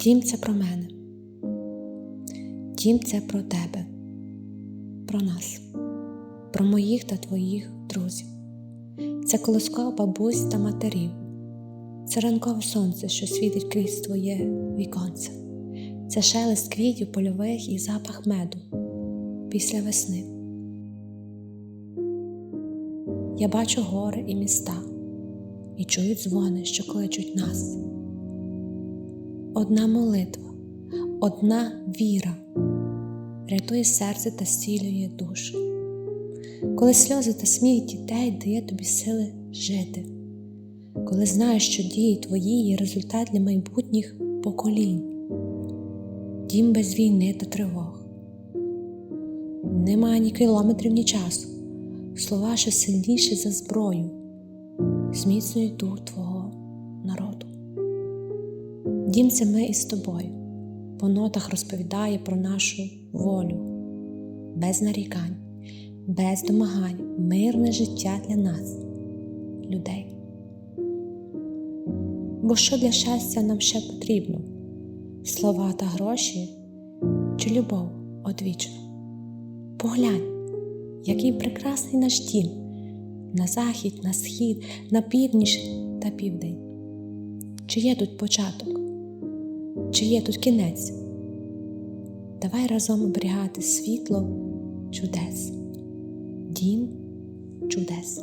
Дім це про мене. Дім це про тебе, про нас, про моїх та твоїх друзів. Це колоска бабусь та матерів. Це ранкове сонце, що світить крізь твоє віконце. Це шелест квітів польових і запах меду після весни. Я бачу гори і міста, і чую дзвони, що кличуть нас. Одна молитва, одна віра рятує серце та зцілює душу. Коли сльози та сміх дітей дає тобі сили жити, коли знаєш, що дії твої є результат для майбутніх поколінь, дім без війни та тривог. Немає ні кілометрів, ні часу, слова ще сильніші за зброю, зміцнюють дух твого народу. Дім це ми із тобою, по нотах розповідає про нашу волю, без нарікань, без домагань, мирне життя для нас, людей. Бо що для щастя нам ще потрібно? Слова та гроші чи любов одвічна? Поглянь, який прекрасний наш дім на захід, на схід, на північ та південь. Чи є тут початок? Чи є тут кінець? Давай разом оберігати світло чудес, дім чудес.